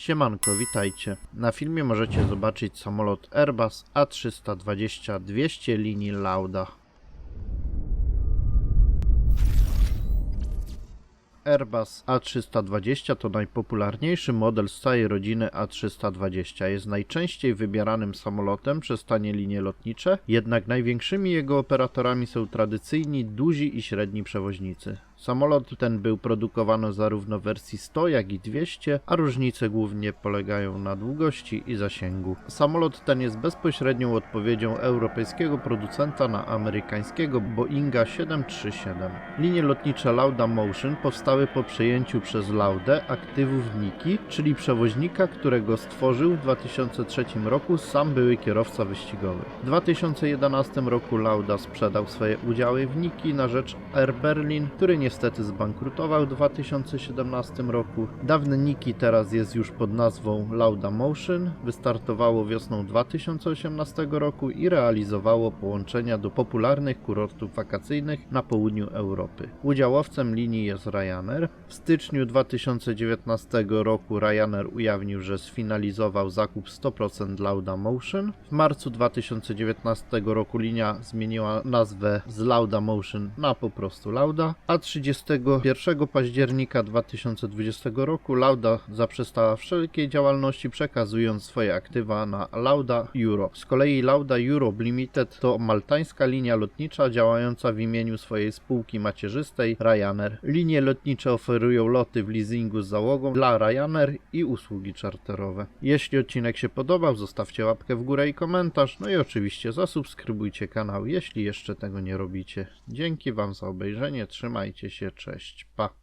Siemanko, witajcie. Na filmie możecie zobaczyć samolot Airbus A320-200 linii Lauda. Airbus A320 to najpopularniejszy model z całej rodziny A320. Jest najczęściej wybieranym samolotem przez tanie linie lotnicze, jednak największymi jego operatorami są tradycyjni, duzi i średni przewoźnicy. Samolot ten był produkowany zarówno w wersji 100 jak i 200, a różnice głównie polegają na długości i zasięgu. Samolot ten jest bezpośrednią odpowiedzią europejskiego producenta na amerykańskiego Boeinga 737. Linie lotnicze Lauda Motion powstały po przejęciu przez Laudę aktywów Niki, czyli przewoźnika, którego stworzył w 2003 roku sam były kierowca wyścigowy. W 2011 roku Lauda sprzedał swoje udziały w Niki na rzecz Air Berlin, który niestety zbankrutował w 2017 roku. Dawny Niki teraz jest już pod nazwą Lauda Motion, wystartowało wiosną 2018 roku i realizowało połączenia do popularnych kurortów wakacyjnych na południu Europy. Udziałowcem linii jest Ryanair. W styczniu 2019 roku Ryanair ujawnił, że sfinalizował zakup 100% Lauda Motion. W marcu 2019 roku linia zmieniła nazwę z Lauda Motion na po prostu Lauda, a 31 października 2020 roku Lauda zaprzestała wszelkiej działalności, przekazując swoje aktywa na Lauda Europe. Z kolei Lauda Europe Limited to maltańska linia lotnicza działająca w imieniu swojej spółki macierzystej Ryanair. Linie lotnicze oferują loty w leasingu z załogą dla Ryanair i usługi czarterowe. Jeśli odcinek się podobał, zostawcie łapkę w górę i komentarz, no i oczywiście zasubskrybujcie kanał, jeśli jeszcze tego nie robicie. Dzięki Wam za obejrzenie, się, cześć, pa.